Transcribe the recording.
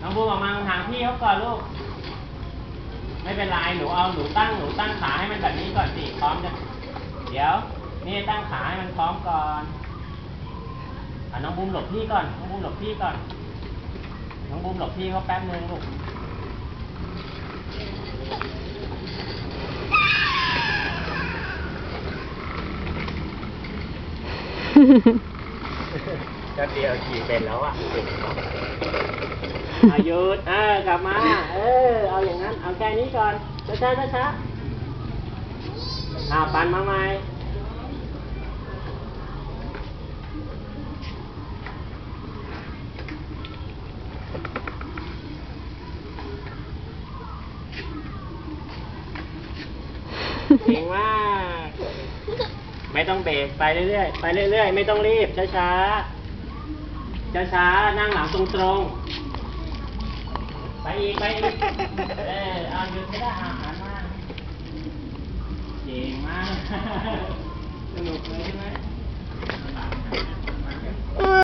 น้องบูมออกมาห่างพี่เขาก่อนลูก ไม่เป็นไรหนูเอาหนูตั้งหนูตั้งขาให้มันแบบนี้ก่อนสิพร้อมจะเดี๋ยว นี่ตั้งขาให้มันพร้อมก่อนอะน้องบูมหลบพี่ก่อน น้องบูมหลบพี่ก่อน น้องบูมหลบพี่เขาแป๊บนึงลูกก็เดียวขี่เป็นแล้วอะ เก่งเนาะอายุดเออกลับมา เออ เอาอย่างนั้น เอาแค่นี้ก่อนช้าช้าช้าช้าอ้าวปันมาใหม่เก่งมาก ไม่ต้องเบรกไปเรื่อยๆ ไปเรื่อยๆ ไม่ต้องรีบ ช้าๆ ช้าๆ นั่งหลังตรงๆ อีกไปอีกเออเอาหยุดไม่ได้อาหารมากเก่งมาก